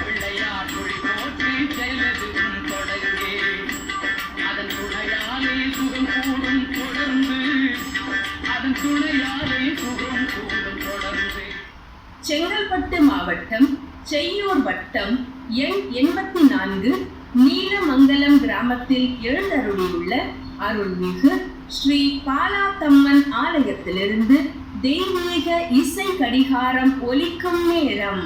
பிள்ளையார் மொழி அதன் துணையாலே சுகம் கூடும் தொடர்ந்து. அதன் துணையாலே சுகம் கூடும் தொடர்ந்து. செங்கல்பட்டு மாவட்டம் செய்யூர் வட்டம் எண் எண்பத்தி நான்கு நீலமங்கலம் கிராமத்தில் எழுந்தருளியுள்ள அருள்மிகு ஸ்ரீ பாலாத்தம்மன் ஆலயத்திலிருந்து தெய்வீக இசை கடிகாரம் ஒலிக்கும் நேரம்.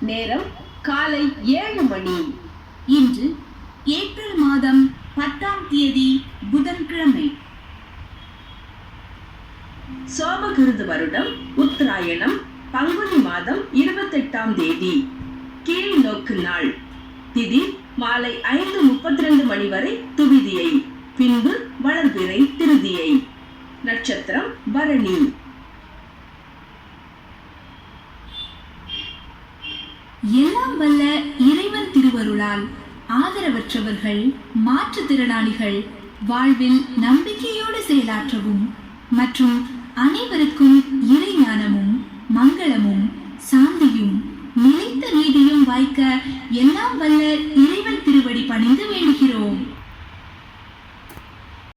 நேரம் காலை ஏழு மணி. இன்று ஏப்ரல் மாதம் பத்தாம் தேதி புதன்கிழமை. சோமகிருது வருடம் உத்தராயணம் பங்குனி மாதம் இருபத்தெட்டாம் தேதி. கீழ் நோக்கு நாள். திதி மாலை ஐந்து முப்பத்தி ரெண்டு மணி வரை துவிதியை பின்பு வளர்பிறை திருதியை. நட்சத்திரம் பரணி. எல்லாம் வல்ல இறைவன் திருவருளால் ஆதரவற்றவர்கள் மாற்றுத்திறனாளிகள் வாழ்வில் நம்பிக்கையோடு செயலாற்றவும் மற்றும் அனைவருக்கும் இறை ஞானமும் மங்களமும் சாந்தியும் நிலைத்த நீதியும் வாய்க்க எல்லாம் வல்ல இறைவன் திருவடி பணிந்து வேண்டுகிறோம்.